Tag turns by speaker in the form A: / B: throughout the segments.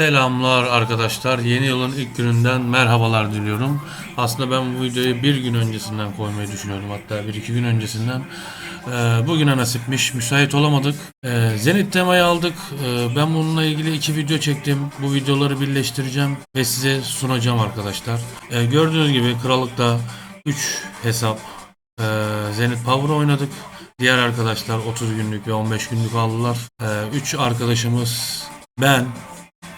A: Selamlar arkadaşlar. Yeni yılın ilk gününden merhabalar diliyorum. Aslında ben bu videoyu bir gün öncesinden koymayı düşünüyordum. Hatta bir iki gün öncesinden. Ee, bugüne nasipmiş. Müsait olamadık. Ee, Zenit temayı aldık. Ee, ben bununla ilgili iki video çektim. Bu videoları birleştireceğim ve size sunacağım arkadaşlar. Ee, gördüğünüz gibi Krallık'ta 3 hesap ee, Zenit Power oynadık. Diğer arkadaşlar 30 günlük ve 15 günlük aldılar. 3 arkadaşımız ben,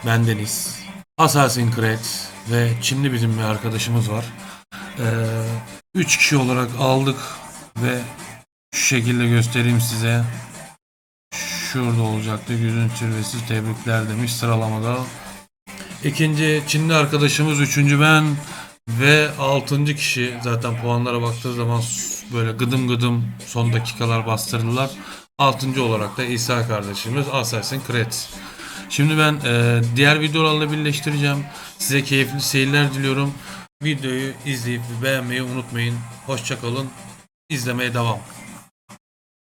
A: Bendeniz, Assassin's Creed ve Çinli bizim bir arkadaşımız var. 3 kişi olarak aldık ve şu şekilde göstereyim size. Şurada olacaktı. Yüzün zirvesi tebrikler demiş sıralamada. İkinci Çinli arkadaşımız, üçüncü ben ve altıncı kişi zaten puanlara baktığı zaman böyle gıdım gıdım son dakikalar bastırdılar. Altıncı olarak da İsa kardeşimiz Assassin's Creed. Şimdi ben e, diğer videolarla birleştireceğim. Size keyifli seyirler diliyorum. Videoyu izleyip beğenmeyi unutmayın. Hoşçakalın. İzlemeye devam.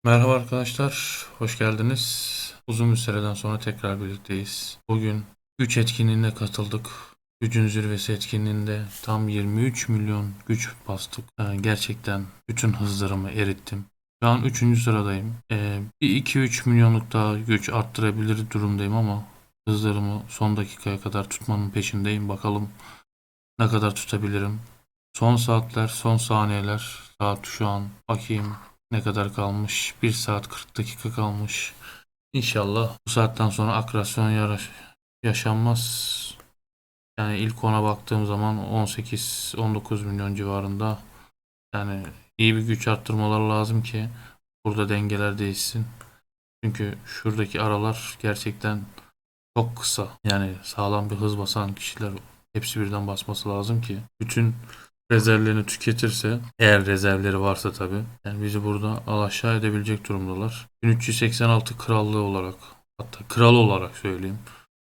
A: Merhaba arkadaşlar. Hoş geldiniz. Uzun bir süreden sonra tekrar birlikteyiz. Bugün 3 etkinliğine katıldık. Gücün zirvesi etkinliğinde tam 23 milyon güç bastık. Yani gerçekten bütün hızlarımı erittim. Şu an 3. sıradayım. Ee, bir 2-3 milyonluk daha güç arttırabilir durumdayım ama hızlarımı son dakikaya kadar tutmanın peşindeyim. Bakalım ne kadar tutabilirim. Son saatler, son saniyeler. Saat şu an bakayım ne kadar kalmış. 1 saat 40 dakika kalmış. İnşallah bu saatten sonra akrasyon yaşanmaz. Yani ilk ona baktığım zaman 18-19 milyon civarında. Yani iyi bir güç arttırmalar lazım ki burada dengeler değişsin. Çünkü şuradaki aralar gerçekten çok kısa. Yani sağlam bir hız basan kişiler hepsi birden basması lazım ki bütün rezervlerini tüketirse eğer rezervleri varsa tabi yani bizi burada al aşağı edebilecek durumdalar. 1386 krallığı olarak hatta kral olarak söyleyeyim.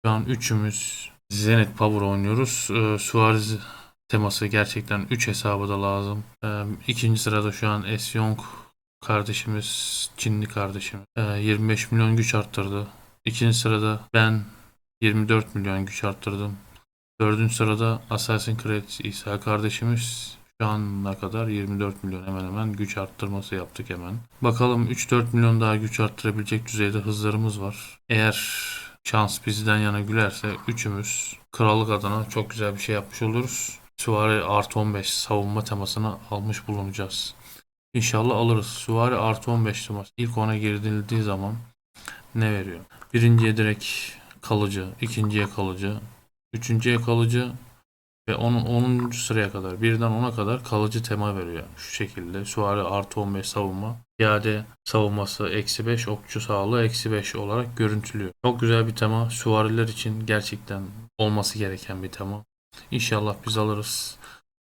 A: Şu an üçümüz Zenit Power oynuyoruz. Ee, Suarez teması gerçekten 3 hesabı da lazım. Ee, ikinci sırada şu an Esyong kardeşimiz, Çinli kardeşim. Ee, 25 milyon güç arttırdı. İkinci sırada ben 24 milyon güç arttırdım. Dördüncü sırada Assassin's Creed İsa kardeşimiz şu ana kadar 24 milyon hemen hemen güç arttırması yaptık hemen. Bakalım 3-4 milyon daha güç arttırabilecek düzeyde hızlarımız var. Eğer şans bizden yana gülerse üçümüz krallık adına çok güzel bir şey yapmış oluruz. Süvari artı 15 savunma temasını almış bulunacağız. İnşallah alırız. Süvari artı 15 teması ilk ona girildiği zaman ne veriyor? Birinciye direkt kalıcı, ikinciye kalıcı, üçüncüye kalıcı ve onun 10. sıraya kadar birden 10'a kadar kalıcı tema veriyor. Yani şu şekilde süvari artı 15 savunma. Piyade savunması eksi 5, okçu sağlığı eksi 5 olarak görüntülüyor. Çok güzel bir tema. Süvariler için gerçekten olması gereken bir tema. İnşallah biz alırız.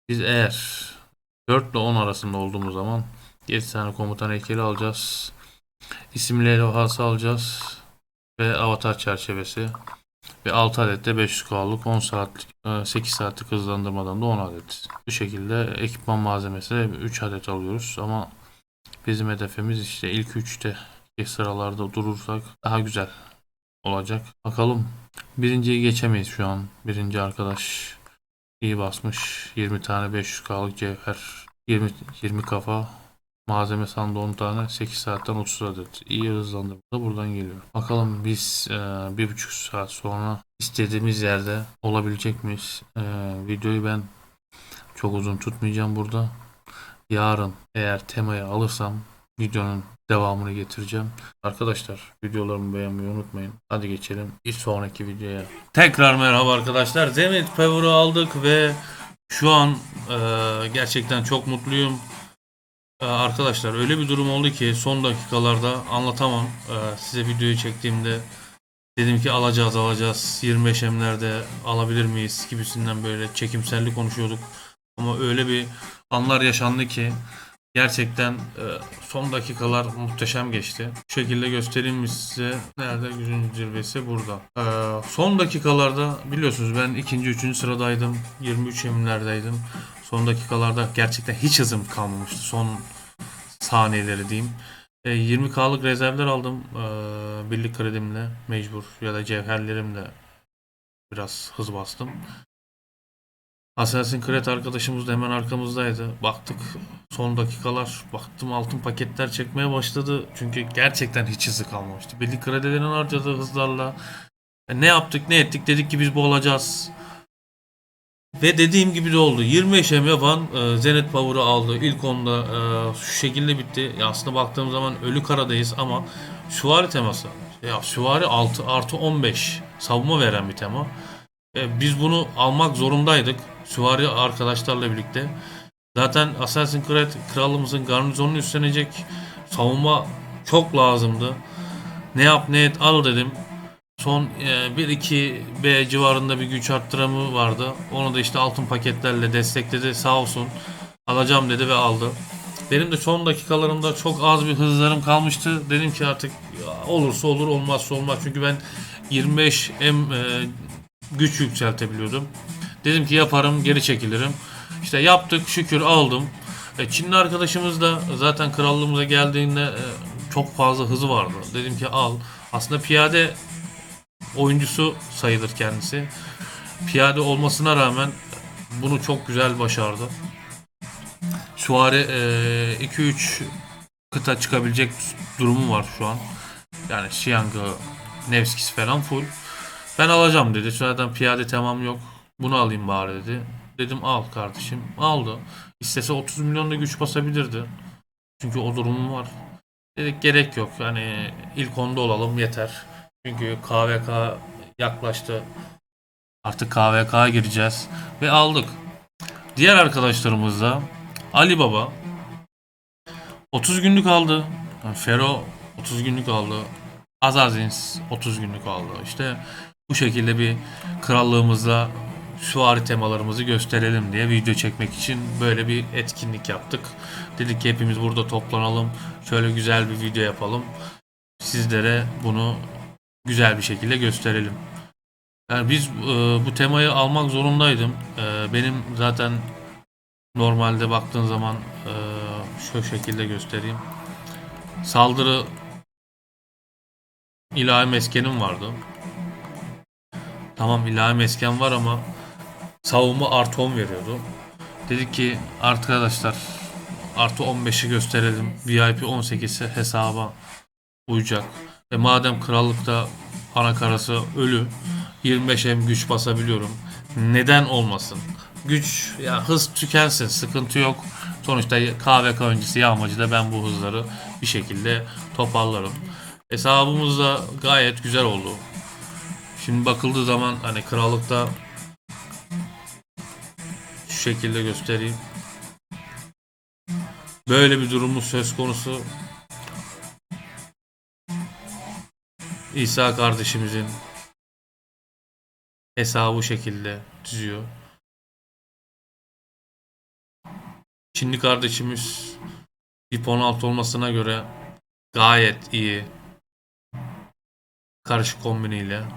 A: Biz eğer 4 ile 10 arasında olduğumuz zaman 7 tane komutan heykeli alacağız. İsimli levhası alacağız. Ve avatar çerçevesi. Ve 6 adet de 500K'lık 10 saatlik 8 saatlik hızlandırmadan da 10 adet. Bu şekilde ekipman malzemesi 3 adet alıyoruz ama bizim hedefimiz işte ilk 3'te sıralarda durursak daha güzel olacak. Bakalım. Birinciyi geçemeyiz şu an. Birinci arkadaş iyi basmış. 20 tane 500K'lık cevher. 20, 20 kafa. Malzeme sandı 10 tane. 8 saatten 30 adet. İyi hızlandırma da buradan geliyor. Bakalım biz e, bir buçuk saat sonra istediğimiz yerde olabilecek miyiz? E, videoyu ben çok uzun tutmayacağım burada. Yarın eğer temayı alırsam videonun devamını getireceğim. Arkadaşlar videolarımı beğenmeyi unutmayın. Hadi geçelim bir sonraki videoya. Tekrar merhaba arkadaşlar. Zenit Power'ı aldık ve şu an e, gerçekten çok mutluyum. E, arkadaşlar öyle bir durum oldu ki son dakikalarda anlatamam. E, size videoyu çektiğimde dedim ki alacağız alacağız 25 emlerde alabilir miyiz gibisinden böyle çekimselli konuşuyorduk. Ama öyle bir anlar yaşandı ki gerçekten e, son dakikalar muhteşem geçti. Bu şekilde göstereyim mi size? Nerede gücün zirvesi burada. E, son dakikalarda biliyorsunuz ben ikinci, üçüncü sıradaydım. 23 emlerdeydim. Son dakikalarda gerçekten hiç hızım kalmamıştı. Son saniyeleri diyeyim. E, 20K'lık rezervler aldım. E, birlik kredimle mecbur ya da cevherlerimle biraz hız bastım. Assassin's Creed arkadaşımız da hemen arkamızdaydı. Baktık son dakikalar baktım altın paketler çekmeye başladı. Çünkü gerçekten hiç hızı kalmamıştı. Birlik kredilerin harcadığı hızlarla e, ne yaptık ne ettik dedik ki biz bu olacağız. Ve dediğim gibi de oldu. 25 em yapan e, Zenit Power'ı aldı. İlk onda e, şu şekilde bitti. Ya aslında baktığım zaman ölü karadayız ama süvari teması. Ya süvari 6 artı 15 savunma veren bir tema. E, biz bunu almak zorundaydık. Süvari arkadaşlarla birlikte. Zaten Assassin's Creed krallığımızın garnizonunu üstlenecek savunma çok lazımdı. Ne yap ne et al dedim. Son e, 1-2 B civarında bir güç arttıramı vardı. Onu da işte altın paketlerle destekledi. Sağ olsun. Alacağım dedi ve aldı. Benim de son dakikalarımda çok az bir hızlarım kalmıştı. Dedim ki artık olursa olur olmazsa olmaz. Çünkü ben 25 M e, güç yükseltebiliyordum. Dedim ki yaparım geri çekilirim. İşte yaptık şükür aldım. E, Çinli arkadaşımız da zaten krallığımıza geldiğinde e, çok fazla hızı vardı. Dedim ki al. Aslında piyade oyuncusu sayılır kendisi. Piyade olmasına rağmen bunu çok güzel başardı. Süvari 2-3 kıta çıkabilecek durumu var şu an. Yani Xiang'ı, Nevskis falan full. Ben alacağım dedi. Zaten piyade tamam yok. Bunu alayım bari dedi. Dedim al kardeşim. Aldı. İstese 30 milyonda güç basabilirdi. Çünkü o durumum var. Dedik gerek yok. Yani ilk onda olalım yeter. Çünkü KVK yaklaştı. Artık KVK'ya gireceğiz. Ve aldık. Diğer arkadaşlarımız da Ali Baba 30 günlük aldı. Yani Fero 30 günlük aldı. Azazins 30 günlük aldı. İşte bu şekilde bir krallığımızda süvari temalarımızı gösterelim diye video çekmek için böyle bir etkinlik yaptık. Dedik ki hepimiz burada toplanalım. Şöyle güzel bir video yapalım. Sizlere bunu güzel bir şekilde gösterelim. Yani biz e, bu temayı almak zorundaydım. E, benim zaten normalde baktığın zaman e, şu şekilde göstereyim. Saldırı ilahi meskenim vardı. Tamam ilahi mesken var ama savunma artı 10 veriyordu. Dedik ki arkadaşlar artı 15'i gösterelim. VIP 18'i hesaba uyacak. Ve madem krallıkta ana karası ölü 25 hem güç basabiliyorum. Neden olmasın? Güç ya hız tükensin sıkıntı yok. Sonuçta KVK öncesi yağmacı da ben bu hızları bir şekilde toparlarım. Hesabımız da gayet güzel oldu. Şimdi bakıldığı zaman hani krallıkta şekilde göstereyim. Böyle bir durumumuz söz konusu. İsa kardeşimizin hesabı şekilde düzüyor. Çinli kardeşimiz VIP 16 olmasına göre gayet iyi karışık kombiniyle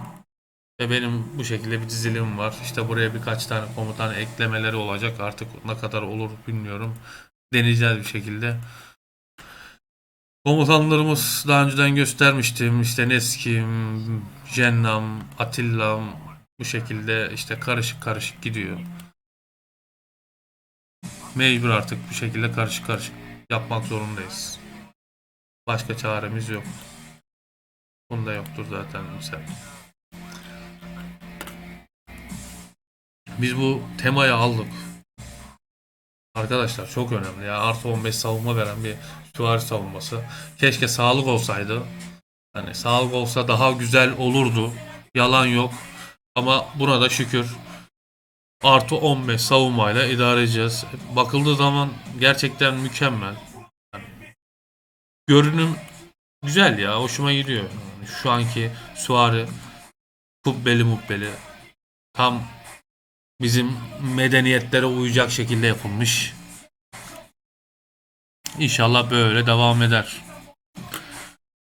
A: ve benim bu şekilde bir dizilim var. İşte buraya birkaç tane komutan eklemeleri olacak. Artık ne kadar olur bilmiyorum. Deneyeceğiz bir şekilde. Komutanlarımız daha önceden göstermiştim. İşte Neskim, Jennam, Attillam bu şekilde işte karışık karışık gidiyor. Mecbur artık bu şekilde karışık karışık yapmak zorundayız. Başka çaremiz yok. Bunda yoktur zaten misal. Biz bu temayı aldık. Arkadaşlar çok önemli ya. Artı 15 savunma veren bir süvari savunması. Keşke sağlık olsaydı. Hani sağlık olsa daha güzel olurdu. Yalan yok. Ama buna da şükür artı 15 savunmayla idare edeceğiz. Bakıldığı zaman gerçekten mükemmel. Yani görünüm güzel ya. Hoşuma gidiyor. Yani şu anki süvari kubbeli mubbeli tam bizim medeniyetlere uyacak şekilde yapılmış. İnşallah böyle devam eder.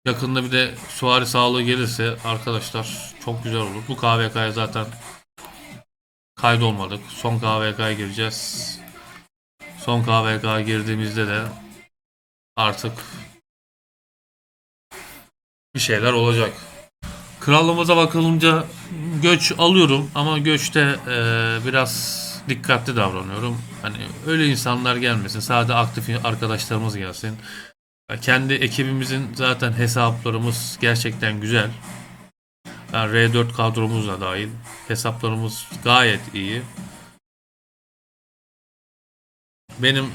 A: Yakında bir de süvari sağlığı gelirse arkadaşlar çok güzel olur. Bu KVK'ya zaten kaydolmadık. Son KVK'ya gireceğiz. Son KVK'ya girdiğimizde de artık bir şeyler olacak. Krallığımıza bakılınca göç alıyorum ama göçte eee, biraz dikkatli davranıyorum. Hani öyle insanlar gelmesin. Sadece aktif arkadaşlarımız gelsin. Kendi ekibimizin zaten hesaplarımız gerçekten güzel. Yani R4 kadromuz da dahil. Hesaplarımız gayet iyi. Benim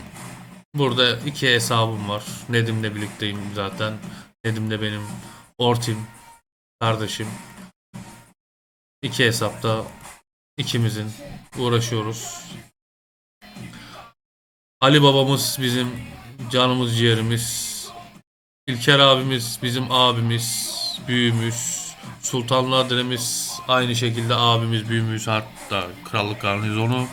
A: burada iki hesabım var. Nedim'le birlikteyim zaten. Nedim de benim ortim, kardeşim. İki hesapta ikimizin uğraşıyoruz. Ali babamız bizim canımız ciğerimiz. İlker abimiz bizim abimiz, büyüğümüz. Sultanlı Adremiz aynı şekilde abimiz, büyüğümüz hatta krallık garnizonu.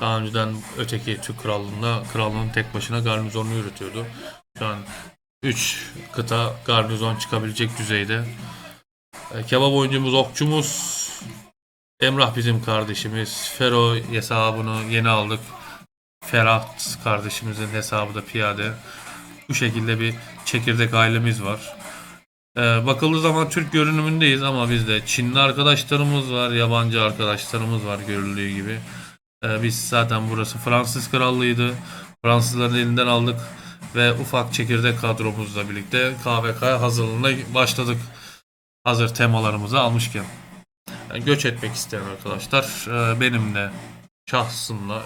A: Daha önceden öteki Türk krallığında krallığın tek başına garnizonunu yürütüyordu. Şu an 3 kıta garnizon çıkabilecek düzeyde. E, Kebap oyuncumuz, okçumuz. Emrah bizim kardeşimiz. Fero hesabını yeni aldık. Ferhat kardeşimizin hesabı da piyade. Bu şekilde bir çekirdek ailemiz var. Ee, bakıldığı zaman Türk görünümündeyiz ama bizde Çinli arkadaşlarımız var, yabancı arkadaşlarımız var görüldüğü gibi. Ee, biz zaten burası Fransız krallığıydı. Fransızların elinden aldık ve ufak çekirdek kadromuzla birlikte KVK hazırlığına başladık. Hazır temalarımızı almışken. Göç etmek isteyen arkadaşlar e, benimle şahsımla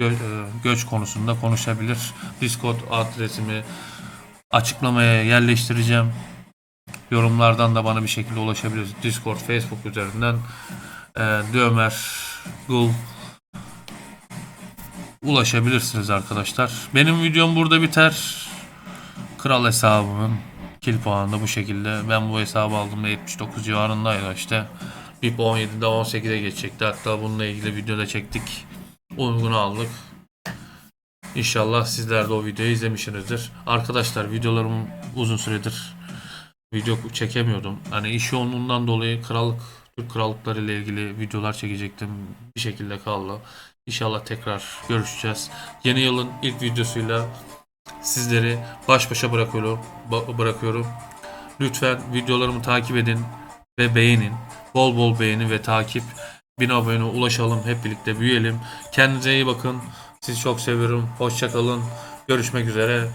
A: gö- e, göç konusunda konuşabilir. Discord adresimi açıklamaya yerleştireceğim. Yorumlardan da bana bir şekilde ulaşabilirsiniz. Discord, Facebook üzerinden e, Dömer, Gul ulaşabilirsiniz arkadaşlar. Benim videom burada biter. Kral hesabımın kill puanı da bu şekilde. Ben bu hesabı aldığımda 79 civarındaydı işte. VIP 17'de 18'e geçecekti. Hatta bununla ilgili video da çektik. Uygun aldık. İnşallah sizler de o videoyu izlemişsinizdir. Arkadaşlar videolarım uzun süredir video çekemiyordum. Hani iş yoğunluğundan dolayı krallık, Türk krallıkları ile ilgili videolar çekecektim. Bir şekilde kaldı. İnşallah tekrar görüşeceğiz. Yeni yılın ilk videosuyla sizleri baş başa bırakıyorum. bırakıyorum. Lütfen videolarımı takip edin ve beğenin. Bol bol beğeni ve takip. 1000 abone ulaşalım. Hep birlikte büyüyelim. Kendinize iyi bakın. Sizi çok seviyorum. Hoşça kalın. Görüşmek üzere.